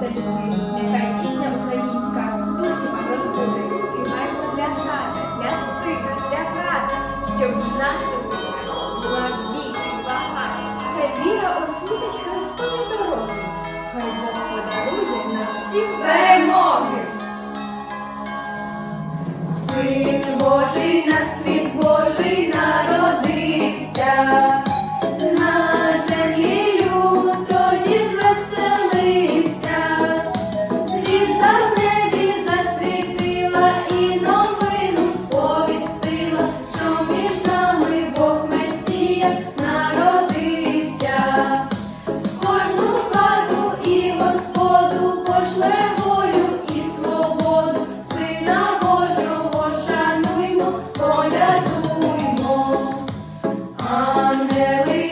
对。unhealthy.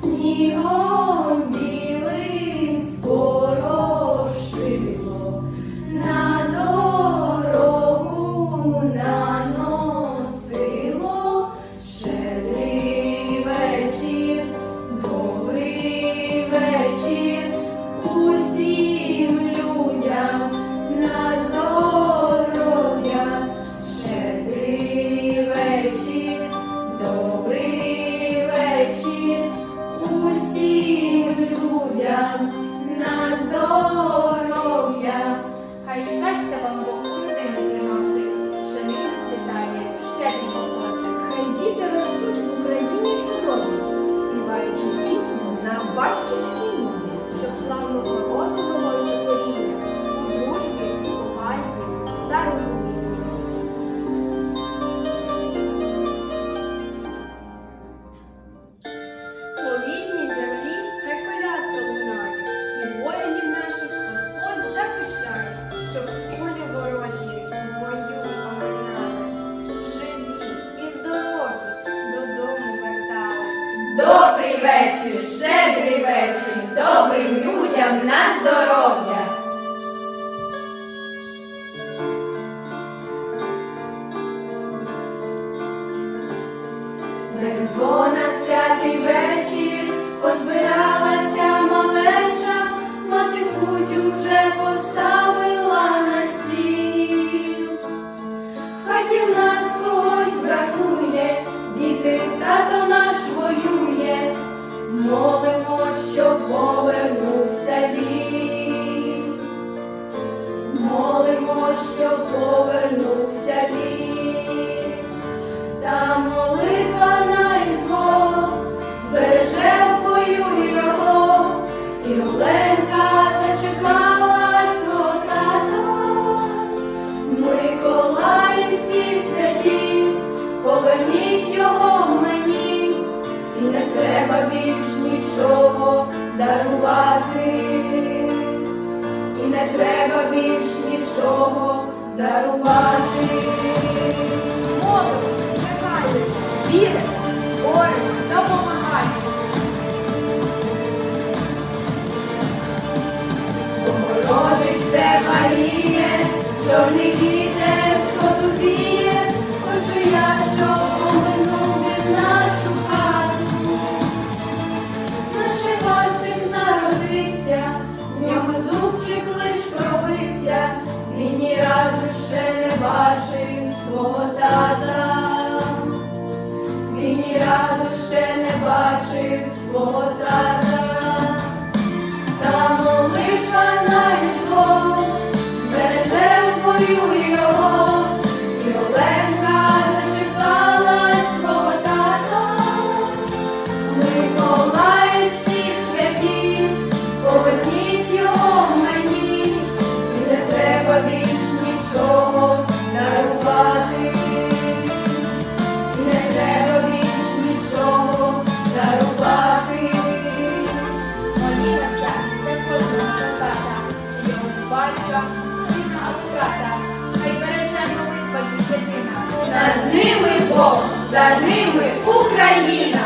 снігом. Хай щастя вам Бог. Добрий вечір, щедрий вечір, добрим людям на здоров'я. На різдво на святий вечір позбиралася малеча, мати путь уже по. Молимо, щоб повернувся він, та молитва на різдво збереже. більш нічого дарувати. Молимо, чекаємо, віримо, горемо, допомагаємо. Богородице Маріє, чоловіки. бачив свого тата, мені разу ще не бачив свого тата. ними Бог, за ними Україна.